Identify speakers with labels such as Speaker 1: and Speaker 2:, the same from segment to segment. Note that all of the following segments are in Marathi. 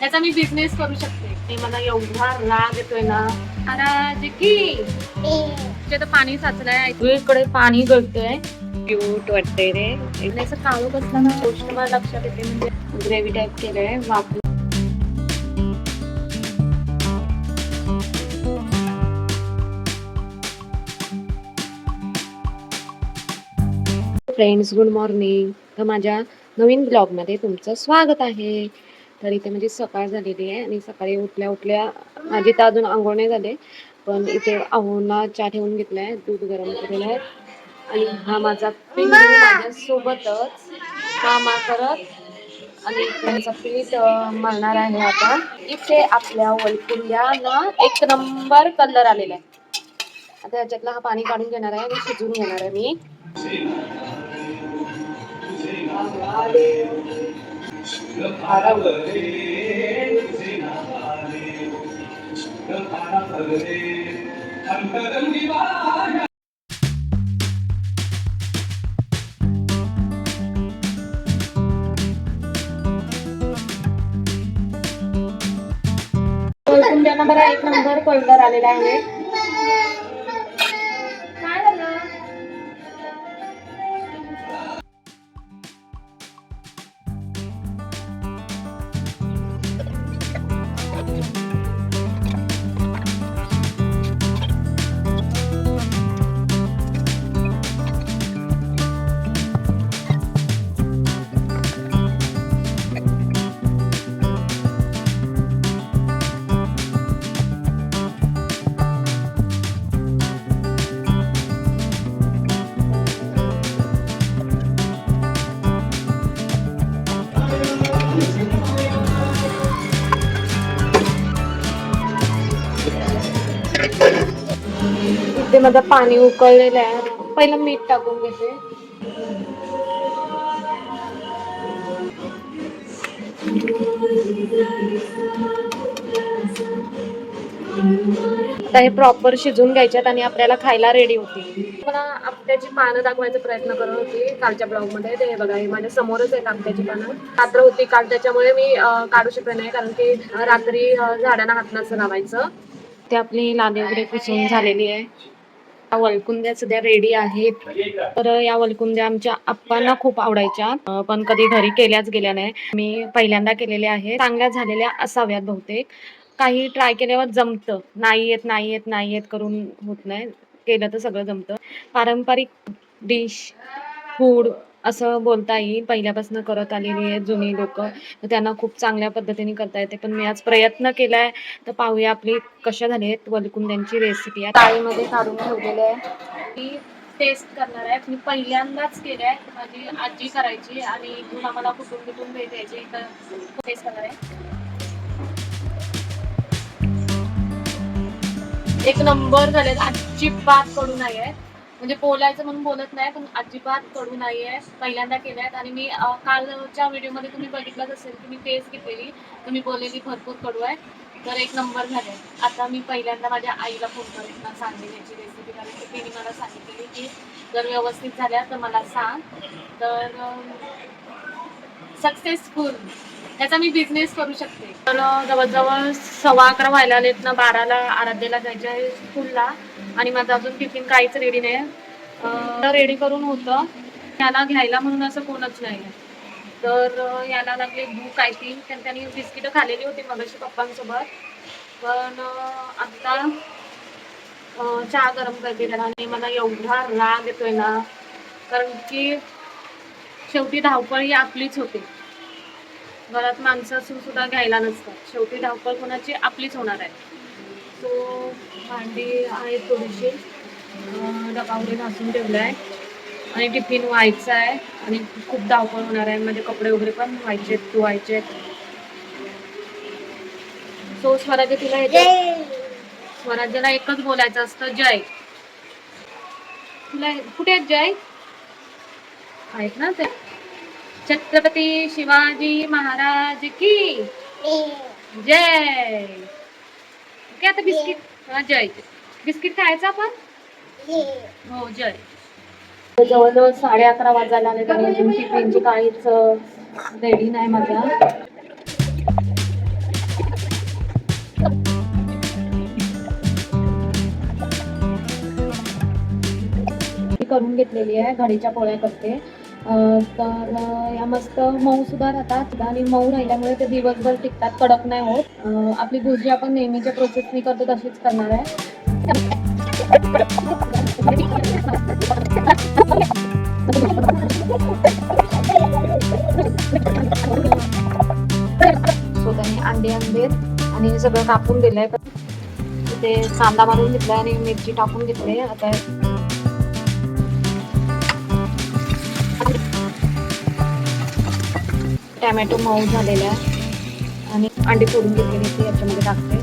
Speaker 1: त्याचा मी बिझनेस करू शकते. मला एवढा राग येतोय ना. की तर पाणी साचलंय. इकडे पाणी गळतोय. क्यूट वाटतंय रे. असं काळोख असलं ना गोष्ट मला लक्षात येते म्हणजे ग्रेव्ही टाईप केलंय वापरून. फ्रेंड्स गुड मॉर्निंग तर माझ्या नवीन ब्लॉगमध्ये तुमचं स्वागत आहे. तर इथे म्हणजे सकाळ झालेली आहे आणि सकाळी उठल्या उठल्या माझी तर अजून आंघोळ नाही झाले. पण इथे आहोना चहा ठेवून घेतलाय आहे दूध गरम केलेलं आहे. आणि हा माझा पिंडू माझ्यासोबतच कामा करत आणि त्यांचा पीठ मारणार मळणार आहे आता. इथे आपल्या वलकुंड्याला एक नंबर कलर आलेला आहे. आता याच्यातला हा पाणी काढून घेणार आहे आणि शिजवून घेणार आहे मी. तुमच्या नंबर एक नंबर कलर आलेला आहे. माझं पाणी उकळलेलं आहे. पहिलं मीठ टाकून घेते. आता हे प्रॉपर शिजून घ्यायच्यात आणि आपल्याला खायला रेडी होती मला आपट्याची पानं दाखवायचा प्रयत्न करत होती कालच्या ब्लॉगमध्ये. ते बघा हे माझ्या समोरच आहेत आपट्याची पानं. रात्र होती काल त्याच्यामुळे मी काढू शकले नाही कारण की रात्री झाडांना हात नसं लावायचं. ते आपली लादी वगैरे पुसून झालेली आहे. वलकुंद्या सध्या रेडी आहेत. तर या वलकुंद्या आमच्या आप्पांना खूप आवडायच्या. पण कधी घरी केल्याच गेल्या नाही. मी पहिल्यांदा केलेल्या आहेत. चांगल्या झालेल्या असाव्यात बहुतेक. काही ट्राय केल्यावर जमतं. नाही येत नाही येत नाही येत करून होत नाही. केलं तर सगळं जमतं. पारंपरिक डिश फूड असं बोलता येईल. पहिल्यापासून करत आलेली आहे जुनी लोक. त्यांना खूप चांगल्या पद्धतीने करता येते. पण मी आज प्रयत्न केलाय. तर पाहूया आपली कशा झाली आहेत वलकुंद्यांची रेसिपी आहे ताळीमध्ये काढून ठेवलेली आहे. ती टेस्ट करणार आहे. मी पहिल्यांदाच केलं आहे माझी आजी करायची आणि इथून आम्हाला कुठून कुठून भेट द्यायची तर टेस्ट करणार आहे. एक नंबर झाले अजिबात कडून नाही आहे म्हणजे बोलायचं म्हणून बोलत नाही पण अजिबात कडू नाही आहे पहिल्यांदा केल्यात आणि मी अं, कालच्या व्हिडिओमध्ये तुम्ही बघितलंच असेल की मी टेस्ट घेतलेली. तर मी बोललेली भरपूर कडू आहे. तर एक नंबर झाले. आता मी पहिल्यांदा माझ्या आईला फोन करेन ना सांगेन याची रेसिपी कारण की तिने मला सांगितलेली की जर व्यवस्थित झाल्या तर मला सांग. तर सक्सेसफुल त्याचा मी बिझनेस करू शकते. तर अं, जवळजवळ सव्वा अकरा व्हायला आलेत ना बाराला आराध्यला जायचे आहे स्कूलला आणि माझं अजून टिफिन काहीच रेडी नाही. रेडी करून होतं. त्याला घ्यायला म्हणून असं कोणच नाही आहे. तर याला लागले भूक आहे थिंक. तर त्यांनी बिस्किटं खाल्लेली होती मगाशी पप्पांसोबत. पण आत्ता चहा गरम करते त्याला आणि मला एवढा राग येतोय ना. कारण की शेवटी धावपळ ही आपलीच होते. घरात माणसं असून सुद्धा घ्यायला नसतात. शेवटी धावपळ कोणाची आपलीच होणार आहे. सो भांडी आहेत थोडीशी. अं, डबा वगैरे घासून ठेवला आहे आणि टिफिन व्हायचा आहे. आणि खूप धावपळ होणार आहे. माझे कपडे वगैरे पण व्हायचे आहेत धुवायचे आहेत. सो स्वराज्य तिला येते. स्वराज्याला एकच बोलायचं असतं जय. तुला कुठे आहेत जय? आहेत ना ते? छत्रपती शिवाजी महाराज की. जय. ओके आता बिस्किट जय. बिस्किट खायचं आपण? हो. जय. जवळजवळ साडे अकरा वाजायला आले तर अजून टिफिनची काहीच रेडी नाही माझ्या करून घेतलेली आहे घडीच्या पोळ्या करते. तर या मस्त मऊ सुद्धा राहतात आणि मऊ राहिल्यामुळे ते दिवसभर टिकतात कडक नाही होत. आपली भुर्जी आपण नेहमीच्या प्रोसेसनी करतो तशीच करणार आहे. सो त्याने अंडे आणि हे सगळं कापून दिलंय. ते कांदा मारून घेतलाय आणि मिरची टाकून घेतली. आता टॅमॅटो मऊ झालेला आहे. आणि अंडी फोडून घेतलेली ती याच्यामध्ये टाकते.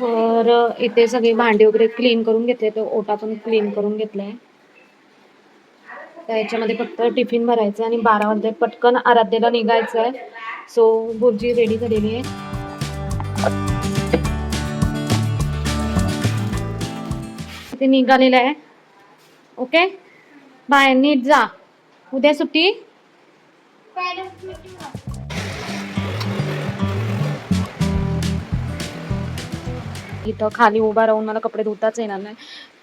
Speaker 1: तर इथे सगळी भांडी वगैरे क्लीन करून घेतले तर ओटा पण क्लीन करून घेतला आहे. याच्यामध्ये फक्त टिफिन भरायचं आणि बारा वाजता पटकन आराध्याला निघायचं आहे. सो भुर्जी रेडी झालेली आहे ते निघालेलं आहे. ओके बाय नीट जा. उद्या सुट्टी? इथं खाली उभा राहून मला कपडे धुताच येणार नाही.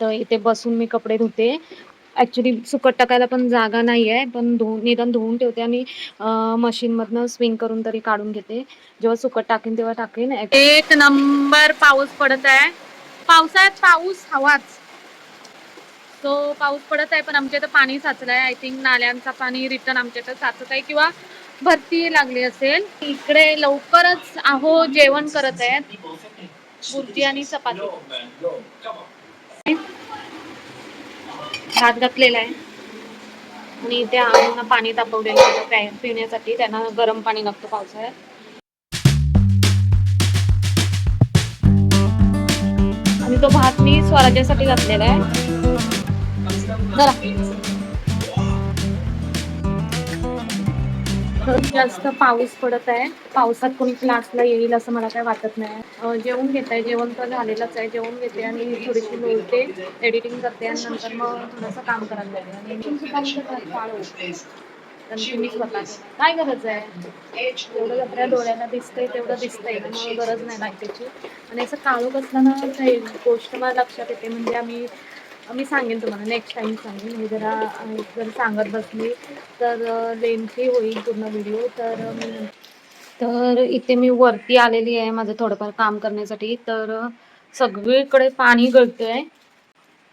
Speaker 1: तर इथे बसून मी कपडे धुते. ॲक्च्युली सुकट टाकायला पण जागा नाही आहे पण धुवून निदान धुवून ठेवते आणि मशीनमधनं स्विंग करून तरी काढून घेते. जेव्हा सुकट टाकेन तेव्हा टाकेन. एक नंबर पाऊस पडत आहे. पावसाळ्यात पाऊस हवाच. तो पाऊस पडत आहे पण आमच्या इथं पाणी साचलं आहे आय थिंक नाल्यांचा पाणी रिटर्न आमच्या इथं साचत आहे किंवा भरती लागली असेल. इकडे लवकरच आहो जेवण करत आहेत. बुर्जी आणि चपाती. भात घातलेला आहे. आणि इथे आम्हाला पाणी तापवलेलं आहे. पिण्यासाठी. त्यांना गरम पाणी लागतं पावसाळ्यात. आणि तो भात मी स्वराज्यासाठी घातलेला आहे. चला. जास्त पाऊस पडत आहे. पावसात कोणी क्लासला येईल असं मला काय वाटत नाही. जेवण घेत आहे जेवण तर झालेलंच आहे. जेवण घेते आणि थोडीशी बोलते. एडिटिंग करते आणि नंतर मग थोडंसं काम करायला लागते आणि तुमचं काम काय गरज आहे? जेवढं आपल्या डोळ्याला दिसतंय तेवढं दिसतंय. त्यामुळे गरज नाही लाईटीची आणि असं काळोख असताना गोष्ट मला लक्षात येते. म्हणजे आम्ही मी सांगेन तुम्हाला नेक्स्ट टाइम सांगेन. मी जरा जर सांगत बसली तर लेंथी होईल पूर्ण व्हिडिओ तर मी तर इथे मी वरती आलेली आहे माझं थोडंफार काम करण्यासाठी. तर सगळीकडे पाणी गळतंय.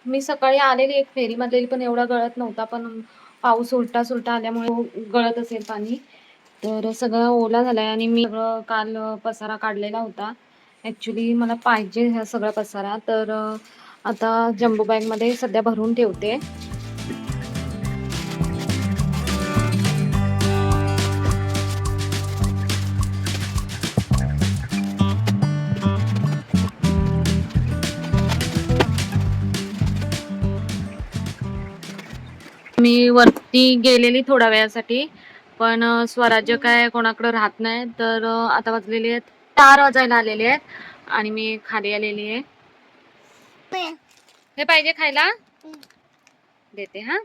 Speaker 1: मी सकाळी आलेली एक फेरीमधलेली पण एवढा गळत नव्हता पण पाऊस उलटा सुलटा आल्यामुळे गळत असेल पाणी. तर सगळं ओला झालाय आणि मी सगळं काल पसारा काढलेला होता. ॲक्च्युली मला पाहिजे ह्या सगळा पसारा. तर आता जम्बो बॅगमध्ये सध्या भरून ठेवते. मी वरती गेलेली थोड्या वेळासाठी पण स्वराज्य काय कोणाकडे राहत नाही तर आता वाजलेली आहेत चार वाजायला आलेले आहेत आणि मी खाली आलेली आहे. हे पाहिजे खायला? देते हा.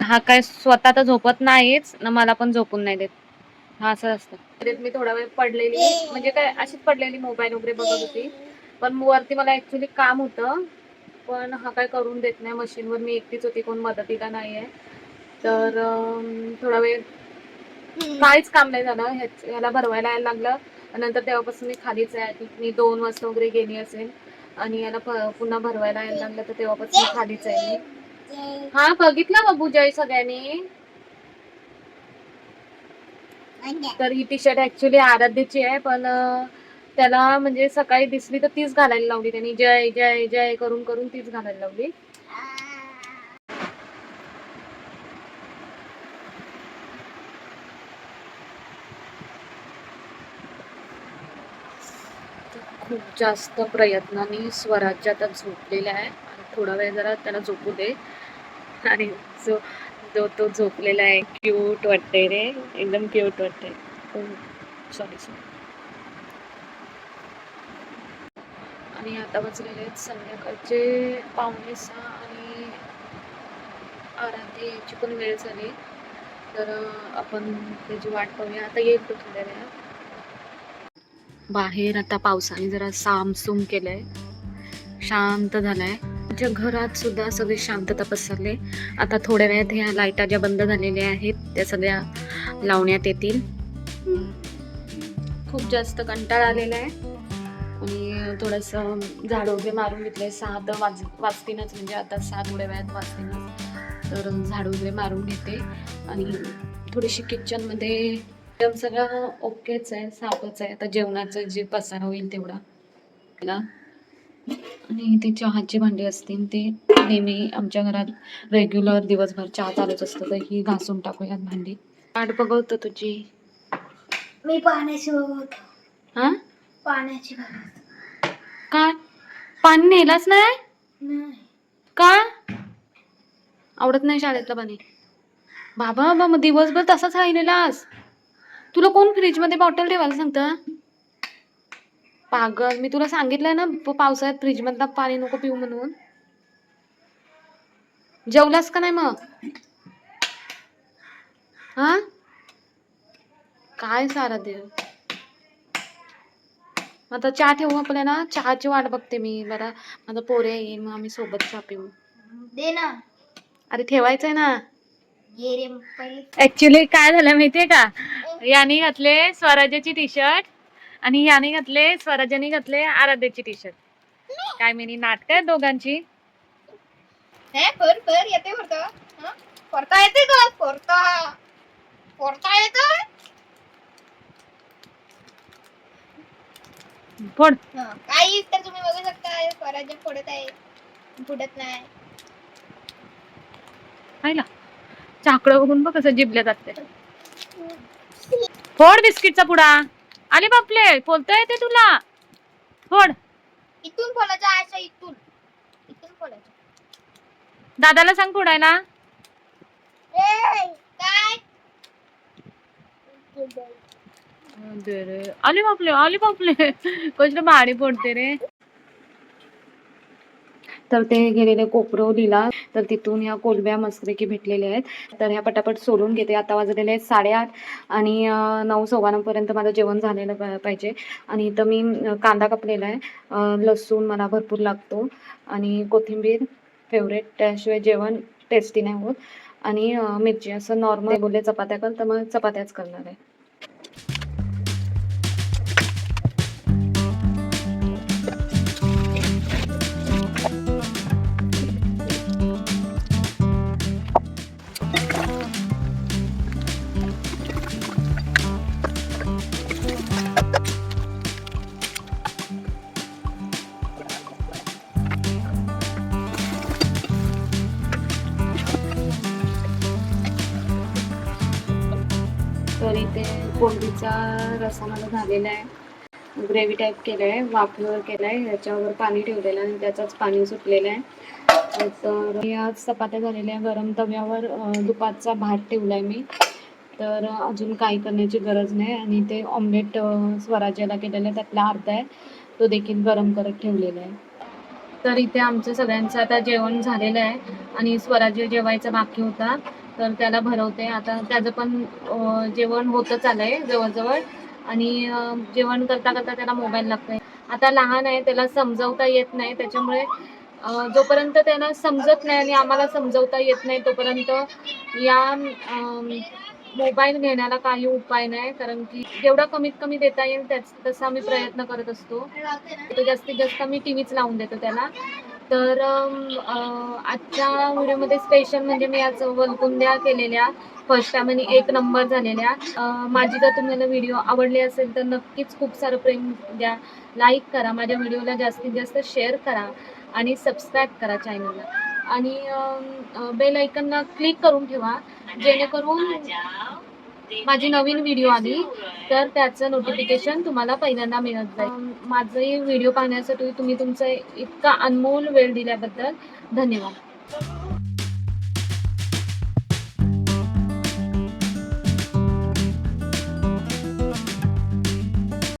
Speaker 1: हा काय स्वतः तर झोपत नाहीच ना मला पण झोपून नाही देत. हा असं असतं. मी थोडा वेळ पडलेली म्हणजे काय अशीच पडलेली मोबाईल वगैरे बघत होती. पण वरती मला ऍक्च्युली काम होतं पण हा काय करून देत नाही. मशीनवर मी एकटीच होती कोण मदतीला नाही आहे तर थोडा वेळ काहीच काम नाही झालं. ह्याला भरवायला यायला लागलं. नंतर तेव्हापासून मी खालीच आहे. मी दोन वाजता वगैरे गेली असेल. आणि याला पुन्हा भरवायला यायला लागलं तर तेव्हापासून खालीच आहे. मी हा बघितलं बाबू जय सगळ्यांनी? तर ही टी शर्ट ऍक्च्युली आराध्याची आहे पण त्याला म्हणजे सकाळी दिसली तर तीच घालायला लावली त्यांनी. जय जय जय करून करून तीच घालायला लावली खूप जास्त प्रयत्नाने स्वराज्य आता झोपलेला आहे. आणि थोडा वेळ जरा त्याला झोपू दे. आणि जो जो तो झोपलेला आहे क्यूट वाटते रे. एकदम क्यूट वाटते सॉरी सॉरी आणि आता वाजलेले आहेत संध्याकाळचे पावणे सहा आणि आराधी याची पण वेळ झाली. तर आपण त्याची वाट पाहूया. आता येईल तो थोड्या वेळात. बाहेर आता पावसाने जरा सामसूम केलंय. शांत झालाय. आमच्या घरात सुद्धा सगळी शांतता पसरली. आता थोड्या वेळात ह्या लाईटा ज्या बंद झालेल्या आहेत त्या सगळ्या लावण्यात येतील. खूप जास्त कंटाळा आलेला आहे. आणि थोडंसं झाड वगैरे मारून घेतले. सहा तर वाज वाजतीनच म्हणजे आता सहा थोड्या वेळात वाजतीनच. तर झाड वगैरे मारून घेते. आणि थोडीशी किचनमध्ये एकदम सगळं ओकेच आहे साफच आहे. आता जेवणाचं जे पसारा होईल तेवढा. ना. आणि ते चहाची भांडी असतील ते नेहमी आमच्या घरात रेग्युलर दिवसभर चहा चालूच असतं. तर ही घासून टाकूयात भांडी. वाट बघवतो तुझी.
Speaker 2: मी पाण्याची बघत
Speaker 1: हा?
Speaker 2: पाण्याची
Speaker 1: काय पाणी नेलाच नाही?
Speaker 2: नाही.
Speaker 1: का? आवडत नाही शाळेतलं पाणी. बाबा बाबा मग दिवसभर तसाच राहिलेलास. तुला कोण फ्रीजमध्ये बॉटल ठेवायला सांगतं? पागल मी तुला सांगितलंय ना पावसाळ्यात फ्रीजमधलं पाणी नको पिऊ म्हणून. जेवलास का नाही मग? हा? काय सारा देव? आता चहा ठेवू आपल्या ना? चहाची वाट बघते मी. बरा माझा पोरे येईल मग आम्ही सोबत चहा पिऊ.
Speaker 2: दे ना.
Speaker 1: अरे ठेवायचंय ना?
Speaker 2: ये रे पहिले.
Speaker 1: ऍक्च्युली काय झालं माहितीये का? याने घातले स्वराज्याची टी शर्ट आणि याने घातले स्वराज्याने घातले आराध्याची टी शर्ट काय मिनी नाटक आहेत दोघांची?
Speaker 2: हे कर कर येते करता करता येते का? करता करता येतं
Speaker 1: फोड.
Speaker 2: काही तर तुम्ही बघू शकता. स्वराज्य फोडत आहे. फुटत नाही.
Speaker 1: पाहिला. चाकडं बघून बघ कसं जिबल्या जाते फोड बिस्किटचा पुडा. आले बापले बोलता येते तुला. फोड.
Speaker 2: इथून फोडायचं असं इथून. इथून फोडायचं.
Speaker 1: दादाला सांग फोडायला
Speaker 2: काय
Speaker 1: दे रे आले बापले आले बापले. कसलं भारी पडते रे. तर ते गेलेले कोपरवलीला तर तिथून ह्या कोलब्या मस्करेकी भेटलेल्या आहेत. तर ह्या पटापट सोडून घेते. आता वाजलेले आहेत साडेआठ आणि नऊ सव्वानऊपर्यंत माझं जेवण झालेलं पाहिजे. आणि इथं मी कांदा कापलेला आहे. लसूण मला भरपूर लागतो. आणि कोथिंबीर फेवरेट. त्याशिवाय जेवण टेस्टी नाही होत. आणि मिरची. असं नॉर्मल बोलले चपात्या कर तर मग चपात्याच करणार आहे. कोलबीचा रसामध्ये झालेला आहे. ग्रेव्ही टाईप केलं आहे वाफेवर केलं आहे याच्यावर पाणी ठेवलेलं आहे आणि त्याचंच पाणी सुटलेलं आहे. तर आज चपात्या झालेल्या आहे. गरम तव्यावर दुपारचा भात ठेवला आहे मी. तर अजून काही करण्याची गरज नाही आणि ते ऑमलेट स्वराज्याला केलेलं आहे. त्यातला अर्धा आहे. तो देखील गरम करत ठेवलेला आहे. तर इथे आमचं सगळ्यांचं आता जेवण झालेलं आहे आणि स्वराज्य जेवायचा बाकी होता. तर त्याला भरवते. आता त्याचं पण जेवण होतच आलंय जवळजवळ. आणि जेवण करता करता त्याला मोबाईल लागतोय. आता लहान आहे त्याला समजवता येत नाही. त्याच्यामुळे जोपर्यंत त्याला समजत नाही आणि आम्हाला समजवता येत नाही तोपर्यंत या मोबाईल घेण्याला काही उपाय नाही. कारण की जेवढा कमीत कमी देता येईल त्याच तसा आम्ही प्रयत्न करत असतो. तर जास्तीत जास्त मी टी व्हीच लावून देतो त्याला. तर आजच्या व्हिडिओमध्ये स्पेशल म्हणजे मी आज वलकुंद्या केलेल्या. फर्स्ट टाइम आणि एक नंबर झालेल्या. माझी जर तुम्हाला व्हिडिओ आवडली असेल तर नक्कीच खूप सारं प्रेम द्या. लाईक करा. माझ्या व्हिडिओला जास्तीत जास्त शेअर करा. आणि सबस्क्राईब करा चॅनलला आणि बेल ऐकनला क्लिक करून ठेवा. जेणेकरून माझी नवीन व्हिडिओ आली तर त्याचं नोटिफिकेशन तुम्हाला पहिल्यांदा मिळत जाईल. अं, माझे व्हिडिओ पाहण्यासाठी तुम्ही तुमचा इतका अनमोल वेळ दिल्याबद्दल धन्यवाद.